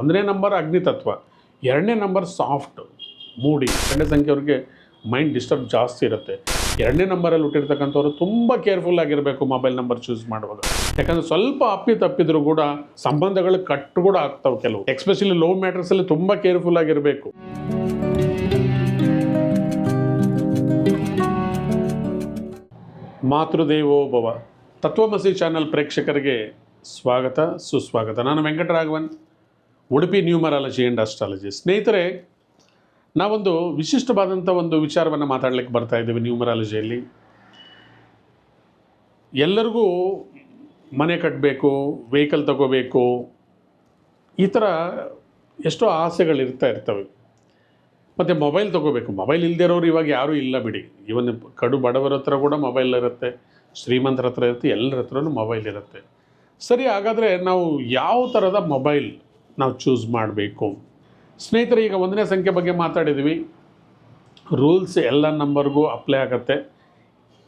ಒಂದನೇ ನಂಬರ್ ಅಗ್ನಿತತ್ವ ಎರಡನೇ ನಂಬರ್ ಸಾಫ್ಟ್, ಮೂಡಿ. ಎರಡನೇ ಸಂಖ್ಯೆಯವ್ರಿಗೆ ಮೈಂಡ್ ಡಿಸ್ಟರ್ಬ್ ಜಾಸ್ತಿ ಇರುತ್ತೆ. ಎರಡನೇ ನಂಬರಲ್ಲಿ ಹುಟ್ಟಿರ್ತಕ್ಕಂಥವ್ರು ತುಂಬ ಕೇರ್ಫುಲ್ ಆಗಿರಬೇಕು ಮೊಬೈಲ್ ನಂಬರ್ ಚೂಸ್ ಮಾಡುವಾಗ. ಯಾಕಂದರೆ ಸ್ವಲ್ಪ ಅಪ್ಪಿ ತಪ್ಪಿದ್ರು ಕೂಡ ಸಂಬಂಧಗಳು ಕಟ್ಟು ಕೂಡ ಆಗ್ತಾವೆ ಕೆಲವು. ಎಕ್ಸ್ಪೆಷಲಿ ಲವ್ ಮ್ಯಾಟರ್ಸಲ್ಲಿ ತುಂಬ ಕೇರ್ಫುಲ್ ಆಗಿರಬೇಕು. ಮಾತೃದೇವೋ ಭವ. ತತ್ವಮಸಿ ಚಾನಲ್ ಪ್ರೇಕ್ಷಕರಿಗೆ ಸ್ವಾಗತ, ಸುಸ್ವಾಗತ. ನಾನು Venkataraghavan. Udupi numerology and astrology. ಸ್ನೇಹಿತರೆ, ನಾವೊಂದು ವಿಶಿಷ್ಟವಾದಂಥ ಒಂದು ವಿಚಾರವನ್ನು ಮಾತಾಡಲಿಕ್ಕೆ ಬರ್ತಾ ಇದ್ದೀವಿ ನ್ಯೂಮರಾಲಜಿಯಲ್ಲಿ. ಎಲ್ಲರಿಗೂ ಮನೆ ಕಟ್ಟಬೇಕು ವೆಹಿಕಲ್ ತಗೋಬೇಕು, ಈ ಥರ ಎಷ್ಟೋ ಆಸೆಗಳಿರ್ತಾ ಇರ್ತವೆ. ಮತ್ತು ಮೊಬೈಲ್ ತೊಗೋಬೇಕು. ಮೊಬೈಲ್ ಇಲ್ಲದೇ ಇರೋರು ಇವಾಗ ಯಾರೂ ಇಲ್ಲ ಬಿಡಿ. ಇವನ್ ಕಡು ಬಡವರ ಹತ್ರ ಕೂಡ ಮೊಬೈಲ್ ಇರುತ್ತೆ, ಶ್ರೀಮಂತರ ಹತ್ರ ಇರುತ್ತೆ, ಎಲ್ಲರ ಹತ್ರನೂ ಮೊಬೈಲ್ ಇರುತ್ತೆ. ಸರಿ, ಹಾಗಾದರೆ ನಾವು ಯಾವ ಥರದ ಮೊಬೈಲ್ ನಾವು ಚೂಸ್ ಮಾಡಬೇಕು. ಸ್ನೇಹಿತರೆ, ಈಗ ಒಂದನೇ ಸಂಖ್ಯೆ ಬಗ್ಗೆ ಮಾತಾಡಿದ್ವಿ. ರೂಲ್ಸ್ ಎಲ್ಲ ನಂಬರ್ಗೂ ಅಪ್ಲೈ ಆಗುತ್ತೆ.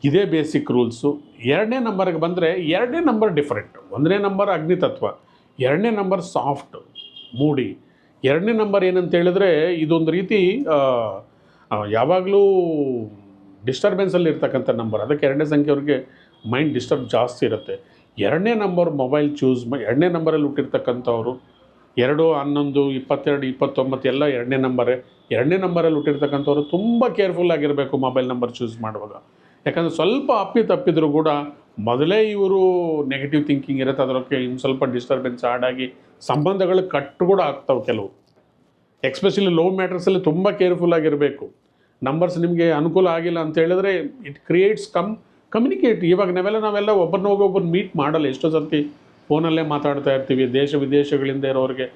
ಇದೇ ಬೇಸಿಕ್ ರೂಲ್ಸು ಎರಡನೇ ನಂಬರ್ಗೆ ಬಂದರೆ ಎರಡನೇ ನಂಬರ್ ಡಿಫ್ರೆಂಟ್ ಒಂದನೇ ನಂಬರ್ ಅಗ್ನಿತತ್ವ ಎರಡನೇ ನಂಬರ್ ಸಾಫ್ಟ್ ಮೂಡಿ. ಎರಡನೇ ನಂಬರ್ ಏನಂತ ಹೇಳಿದ್ರೆ ಇದೊಂದು ರೀತಿ ಯಾವಾಗಲೂ ಡಿಸ್ಟರ್ಬೆನ್ಸಲ್ಲಿ ಇರ್ತಕ್ಕಂಥ ನಂಬರ್ ಅದಕ್ಕೆ ಎರಡನೇ ಸಂಖ್ಯೆಯವ್ರಿಗೆ ಮೈಂಡ್ ಡಿಸ್ಟರ್ಬ್ ಜಾಸ್ತಿ ಇರುತ್ತೆ. ಎರಡನೇ ನಂಬರ್ ಮೊಬೈಲ್ ಚೂಸ್ ಎರಡನೇ ನಂಬರಲ್ಲಿ ಹುಟ್ಟಿರ್ತಕ್ಕಂಥವ್ರು ಎರಡು, ಹನ್ನೊಂದು, ಇಪ್ಪತ್ತೆರಡು, ಇಪ್ಪತ್ತೊಂಬತ್ತು ಎಲ್ಲ ಎರಡನೇ ನಂಬರೇ ಎರಡನೇ ನಂಬರಲ್ಲಿ ಹುಟ್ಟಿರ್ತಕ್ಕಂಥವ್ರು ತುಂಬ ಕೇರ್ಫುಲ್ ಆಗಿರಬೇಕು ಮೊಬೈಲ್ ನಂಬರ್ ಚೂಸ್ ಮಾಡುವಾಗ. ಯಾಕಂದರೆ ಸ್ವಲ್ಪ ಅಪ್ಪಿ ತಪ್ಪಿದ್ರು ಕೂಡ ಮೊದಲೇ ಇವರು ನೆಗೆಟಿವ್ ಥಿಂಕಿಂಗ್ ಇರುತ್ತೆ ಅದರೊಕ್ಕೆ ಇನ್ನು ಸ್ವಲ್ಪ ಡಿಸ್ಟರ್ಬೆನ್ಸ್ ಆಡಾಗಿ ಸಂಬಂಧಗಳು ಕಟ್ಟು ಕೂಡ ಆಗ್ತವೆ ಕೆಲವು. ಎಕ್ಸ್ಪೆಷಲಿ ಲವ್ ಮ್ಯಾಟ್ರಸಲ್ಲಿ ತುಂಬ ಕೇರ್ಫುಲ್ ಆಗಿರಬೇಕು. ನಂಬರ್ಸ್ ನಿಮಗೆ ಅನುಕೂಲ ಆಗಿಲ್ಲ ಅಂತ ಹೇಳಿದ್ರೆ ಇಟ್ ಕ್ರಿಯೇಟ್ಸ್ ಕಮ್ ಕಮ್ಯುನಿಕೇಟ್ ಇವಾಗ ನಾವೆಲ್ಲ ನಾವೆಲ್ಲ ಒಬ್ಬರನ್ನ ಹೋಗಿ ಒಬ್ಬರು ಮೀಟ್ ಮಾಡಲ್ಲ. ಎಷ್ಟೋ ಸರ್ತಿ ಫೋನಲ್ಲೇ ಮಾತಾಡ್ತಾ ಇರ್ತೀವಿ. ದೇಶ ವಿದೇಶಗಳಿಂದ ಇರೋರಿಗೆ.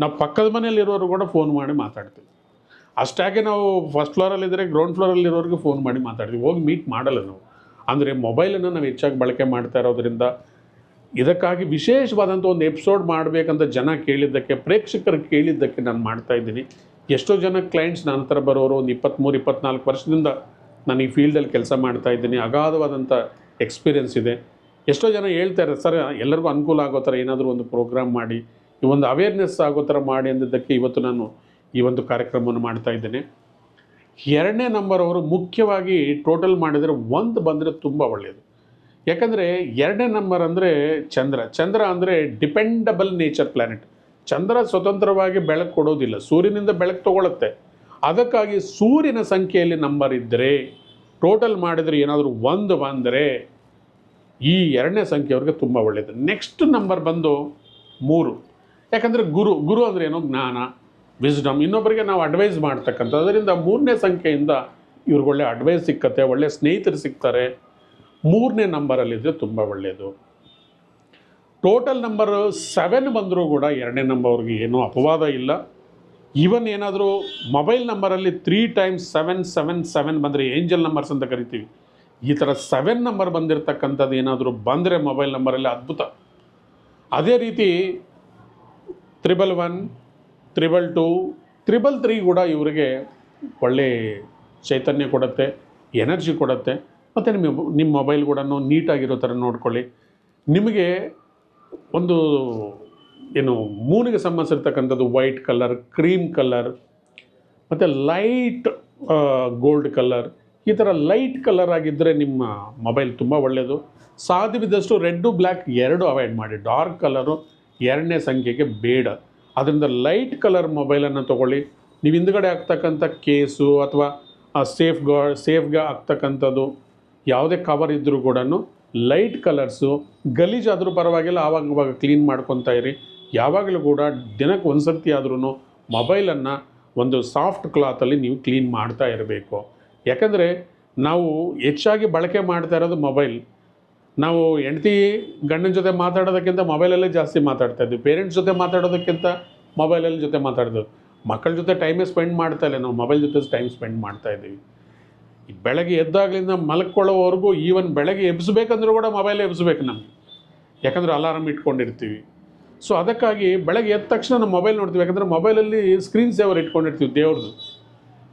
ನಾವು ಪಕ್ಕದ ಮನೇಲಿ ಇರೋರು ಕೂಡ ಫೋನ್ ಮಾಡಿ ಮಾತಾಡ್ತೀವಿ. ಅಷ್ಟಾಗೆ ನಾವು ಫಸ್ಟ್ ಫ್ಲೋರಲ್ಲಿದ್ದರೆ ಗ್ರೌಂಡ್ ಫ್ಲೋರಲ್ಲಿರೋರಿಗೆ ಫೋನ್ ಮಾಡಿ ಮಾತಾಡ್ತೀವಿ. ಹೋಗಿ ಮೀಟ್ ಮಾಡಲ್ಲ ನಾವು. ಅಂದರೆ ಮೊಬೈಲನ್ನು ನಾವು ಹೆಚ್ಚಾಗಿ ಬಳಕೆ ಮಾಡ್ತಾ ಇರೋದ್ರಿಂದ ಇದಕ್ಕಾಗಿ ವಿಶೇಷವಾದಂಥ ಒಂದು ಎಪಿಸೋಡ್ ಮಾಡಬೇಕಂತ ಜನ ಕೇಳಿದ್ದಕ್ಕೆ, ಪ್ರೇಕ್ಷಕರು ಕೇಳಿದ್ದಕ್ಕೆ ನಾನು ಮಾಡ್ತಾ ಇದ್ದೀನಿ. ಎಷ್ಟೋ ಜನ ಕ್ಲೈಂಟ್ಸ್ ನನ್ನ ಹತ್ರ ಬರೋರು ಒಂದು ಇಪ್ಪತ್ತ್ಮೂರು ಇಪ್ಪತ್ನಾಲ್ಕು ವರ್ಷದಿಂದ ನಾನು ಈ ಫೀಲ್ಡಲ್ಲಿ ಕೆಲಸ ಮಾಡ್ತಾ ಇದ್ದೀನಿ. ಅಗಾಧವಾದಂಥ ಎಕ್ಸ್ಪೀರಿಯನ್ಸ್ ಇದೆ. ಎಷ್ಟೋ ಜನ ಹೇಳ್ತಾರೆ ಸರ್, ಎಲ್ಲರಿಗೂ ಅನುಕೂಲ ಆಗೋ ಥರ ಏನಾದರೂ ಒಂದು ಪ್ರೋಗ್ರಾಮ್ ಮಾಡಿ, ಈ ಒಂದು ಅವೇರ್ನೆಸ್ ಆಗೋ ಥರ ಮಾಡಿ ಅಂದಿದ್ದಕ್ಕೆ ಇವತ್ತು ನಾನು ಈ ಒಂದು ಕಾರ್ಯಕ್ರಮವನ್ನು ಮಾಡ್ತಾ ಇದ್ದೇನೆ. ಎರಡನೇ ನಂಬರ್ ಅವರು ಮುಖ್ಯವಾಗಿ ಟೋಟಲ್ ಮಾಡಿದರೆ ಒಂದು ಬಂದರೆ ತುಂಬ ಒಳ್ಳೆಯದು ಯಾಕಂದರೆ ಎರಡನೇ ನಂಬರ್ ಅಂದರೆ ಚಂದ್ರ. ಚಂದ್ರ ಅಂದರೆ ಡಿಪೆಂಡಬಲ್ ನೇಚರ್ ಪ್ಲ್ಯಾನೆಟ್ ಚಂದ್ರ ಸ್ವತಂತ್ರವಾಗಿ ಬೆಳಕು ಕೊಡೋದಿಲ್ಲ, ಸೂರ್ಯನಿಂದ ಬೆಳಕು ತಗೊಳುತ್ತೆ. ಅದಕ್ಕಾಗಿ ಸೂರ್ಯನ ಸಂಖ್ಯೆಯಲ್ಲಿ ನಂಬರ್ ಇದ್ದರೆ ಟೋಟಲ್ ಮಾಡಿದರೆ ಏನಾದರೂ ಒಂದು ಬಂದರೆ ಈ ಎರಡನೇ ಸಂಖ್ಯೆಯವ್ರಿಗೆ ತುಂಬ ಒಳ್ಳೆಯದು ನೆಕ್ಸ್ಟ್ ನಂಬರ್ ಬಂದು ಮೂರು. ಯಾಕಂದರೆ ಗುರು ಗುರು ಅಂದರೆ ಏನೋ? ಜ್ಞಾನ ವಿಸ್ಡಮ್ ಇನ್ನೊಬ್ಬರಿಗೆ ನಾವು ಅಡ್ವೈಸ್ ಮಾಡ್ತಕ್ಕಂಥದ್ದು ಅದರಿಂದ ಮೂರನೇ ಸಂಖ್ಯೆಯಿಂದ ಇವ್ರಿಗೆ ಒಳ್ಳೆ ಅಡ್ವೈಸ್ ಸಿಕ್ಕತ್ತೆ, ಒಳ್ಳೆ ಸ್ನೇಹಿತರು ಸಿಗ್ತಾರೆ. ಮೂರನೇ ನಂಬರಲ್ಲಿದ್ದರೆ ತುಂಬ ಒಳ್ಳೆಯದು ಟೋಟಲ್ ನಂಬರ್ ಸೆವೆನ್ ಬಂದರೂ ಕೂಡ ಎರಡನೇ ನಂಬರ್ಗೆ ಏನೂ ಅಪವಾದ ಇಲ್ಲ. ಈವನ್ ಏನಾದರೂ mobile ನಂಬರಲ್ಲಿ three times seven seven seven ಬಂದರೆ ಏಂಜಲ್ ನಂಬರ್ಸ್ ಅಂತ ಕರಿತೀವಿ. ಈ ಥರ ಸೆವೆನ್ ನಂಬರ್ ಬಂದಿರತಕ್ಕಂಥದ್ದು ಏನಾದರೂ ಬಂದರೆ ಮೊಬೈಲ್ ನಂಬರಲ್ಲಿ ಅದ್ಭುತ. ಅದೇ ರೀತಿ triple one triple two triple three ಕೂಡ ಇವರಿಗೆ ಒಳ್ಳೆ ಚೈತನ್ಯ ಕೊಡುತ್ತೆ ಎನರ್ಜಿ ಕೊಡುತ್ತೆ. ಮತ್ತು ನಿಮ್ಮ ನಿಮ್ಮ ಮೊಬೈಲ್ ಕೂಡ ನೀಟಾಗಿರೋ ಥರ ನೋಡ್ಕೊಳ್ಳಿ. ನಿಮಗೆ ಒಂದು ಏನು ಮೂನಿಗೆ ಸಂಬಂಧಿಸಿರ್ತಕ್ಕಂಥದ್ದು ವೈಟ್ ಕಲರ್ ಕ್ರೀಮ್ ಕಲರ್ ಮತ್ತು ಲೈಟ್ ಗೋಲ್ಡ್ ಕಲರ್ ಈ ಥರ ಲೈಟ್ ಕಲರ್ ಆಗಿದ್ದರೆ ನಿಮ್ಮ ಮೊಬೈಲ್ ತುಂಬ ಒಳ್ಳೆಯದು ಸಾಧ್ಯವಿದ್ದಷ್ಟು ರೆಡ್ಡು ಬ್ಲ್ಯಾಕ್ ಎರಡು ಅವಾಯ್ಡ್ ಮಾಡಿ. ಡಾರ್ಕ್ ಕಲರು ಎರಡನೇ ಸಂಖ್ಯೆಗೆ ಬೇಡ. ಅದರಿಂದ ಲೈಟ್ ಕಲರ್ ಮೊಬೈಲನ್ನು ತೊಗೊಳ್ಳಿ. ನೀವು ಹಿಂದ್ಗಡೆ ಆಗ್ತಕ್ಕಂಥ ಕೇಸು ಅಥವಾ ಸೇಫ್ ಗಾ ಸೇಫ್ಗೆ ಆಗ್ತಕ್ಕಂಥದ್ದು ಯಾವುದೇ ಕವರ್ ಇದ್ದರೂ ಕೂಡ ಲೈಟ್ ಕಲರ್ಸು ಗಲೀಜಾದರೂ ಪರವಾಗಿಲ್ಲ, ಆವಾಗ ಅವಾಗ ಕ್ಲೀನ್ ಮಾಡ್ಕೊತಾ ಇರಿ. ಯಾವಾಗಲೂ ಕೂಡ ದಿನಕ್ಕೆ ಒಂದು ಸರ್ತಿ ಆದ್ರೂ ಮೊಬೈಲನ್ನು ಒಂದು ಸಾಫ್ಟ್ ಕ್ಲಾತಲ್ಲಿ ನೀವು ಕ್ಲೀನ್ ಮಾಡ್ತಾ ಇರಬೇಕು. ಯಾಕಂದರೆ ನಾವು ಹೆಚ್ಚಾಗಿ ಬಳಕೆ ಮಾಡ್ತಾ ಇರೋದು ಮೊಬೈಲ್. ನಾವು ಹೆಂಡತಿ ಗಂಡನ ಜೊತೆ ಮಾತಾಡೋದಕ್ಕಿಂತ ಮೊಬೈಲಲ್ಲೇ ಜಾಸ್ತಿ ಮಾತಾಡ್ತಾ ಇದ್ವಿ. ಪೇರೆಂಟ್ಸ್ ಜೊತೆ ಮಾತಾಡೋದಕ್ಕಿಂತ ಮೊಬೈಲಲ್ಲಿ ಜೊತೆ ಮಾತಾಡ್ತಿದ್ವಿ ಮಕ್ಕಳ ಜೊತೆ ಟೈಮೇ ಸ್ಪೆಂಡ್ ಮಾಡ್ತಾ ಇಲ್ಲ. ನಾವು ಮೊಬೈಲ್ ಜೊತೆ ಟೈಮ್ ಸ್ಪೆಂಡ್ ಮಾಡ್ತಾ ಇದ್ದೀವಿ. ಬೆಳಗ್ಗೆ ಎದ್ದಾಗಲಿಂದ ಮಲ್ಕೊಳ್ಳೋವರೆಗೂ ಈವನ್ ಬೆಳಗ್ಗೆ ಎಬ್ಸ್ಬೇಕಂದ್ರೂ ಕೂಡ ಮೊಬೈಲ್ ಎಬ್ಬಿಸ್ಬೇಕು ನಮಗೆ. ಯಾಕಂದರೆ ಅಲಾರಾಮ್ ಇಟ್ಕೊಂಡಿರ್ತೀವಿ. ಸೊ ಅದಕ್ಕಾಗಿ ಬೆಳಗ್ಗೆ ಎದ್ದ ತಕ್ಷಣ ನಾವು ಮೊಬೈಲ್ ನೋಡ್ತೀವಿ. ಯಾಕಂದರೆ ಮೊಬೈಲಲ್ಲಿ ಸ್ಕ್ರೀನ್ ಸೇವರ್ ಇಟ್ಕೊಂಡಿರ್ತೀವಿ? ದೇವ್ರದ್ದು.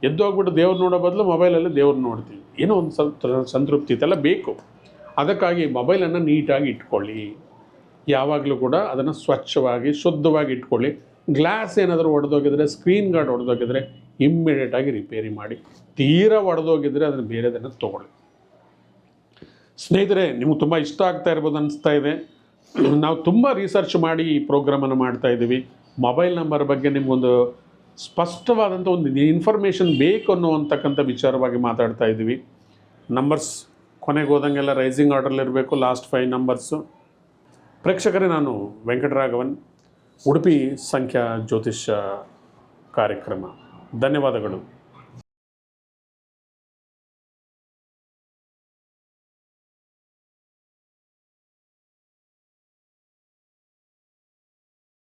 ಎದ್ದು ಹೋಗ್ಬಿಟ್ಟು ದೇವ್ರು ನೋಡೋ ಬದಲು ಮೊಬೈಲಲ್ಲಿ ದೇವ್ರು ನೋಡ್ತೀವಿ. ಏನೋ ಒಂದು ಸ್ವಲ್ಪ ಸಂತೃಪ್ತಿ ಇದೆಲ್ಲ ಬೇಕು. ಅದಕ್ಕಾಗಿ ಮೊಬೈಲನ್ನು ನೀಟಾಗಿ ಇಟ್ಕೊಳ್ಳಿ. ಯಾವಾಗಲೂ ಕೂಡ ಅದನ್ನು ಸ್ವಚ್ಛವಾಗಿ, ಶುದ್ಧವಾಗಿ ಇಟ್ಕೊಳ್ಳಿ. ಗ್ಲಾಸ್ ಏನಾದರೂ ಒಡೆದೋಗಿದ್ರೆ, ಸ್ಕ್ರೀನ್ ಗಾರ್ಡ್ ಒಡೆದೋಗಿದ್ರೆ ಇಮ್ಮಿಡಿಯೇಟಾಗಿ ರಿಪೇರಿ ಮಾಡಿ. ತೀರಾ ಒಡೆದೋಗಿದ್ರೆ ಅದನ್ನು ಬೇರೆದನ್ನು ತೊಗೊಳ್ಳಿ. ಸ್ನೇಹಿತರೆ, ನಿಮ್ಗೆ ತುಂಬ ಇಷ್ಟ ಆಗ್ತಾ ಇರ್ಬೋದು ಅನಿಸ್ತಾ ಇದೆ. ನಾವು ತುಂಬ ರಿಸರ್ಚ್ ಮಾಡಿ ಈ ಪ್ರೋಗ್ರಾಮನ್ನು ಮಾಡ್ತಾ ಇದ್ದೀವಿ. ಮೊಬೈಲ್ ನಂಬರ್ ಬಗ್ಗೆ ನಿಮಗೊಂದು ಸ್ಪಷ್ಟವಾದಂಥ ಒಂದು ಇನ್ಫಾರ್ಮೇಷನ್ ಬೇಕು ಅನ್ನುವಂತಕ್ಕಂಥ ವಿಚಾರವಾಗಿ ಮಾತಾಡ್ತಾ ಇದ್ದೀವಿ. ನಂಬರ್ಸ್ ಕೊನೆಗೆ ಹೋದಂಗೆಲ್ಲ ರೈಸಿಂಗ್ ಆರ್ಡರ್ಲಿರಬೇಕು ಲಾಸ್ಟ್ ಫೈವ್ ನಂಬರ್ಸು ಪ್ರೇಕ್ಷಕರೇ, ನಾನು ವೆಂಕಟರಾಘವನ್, ಉಡುಪಿ ಸಂಖ್ಯಾ ಜ್ಯೋತಿಷ್ಯ ಕಾರ್ಯಕ್ರಮ. ಧನ್ಯವಾದಗಳು.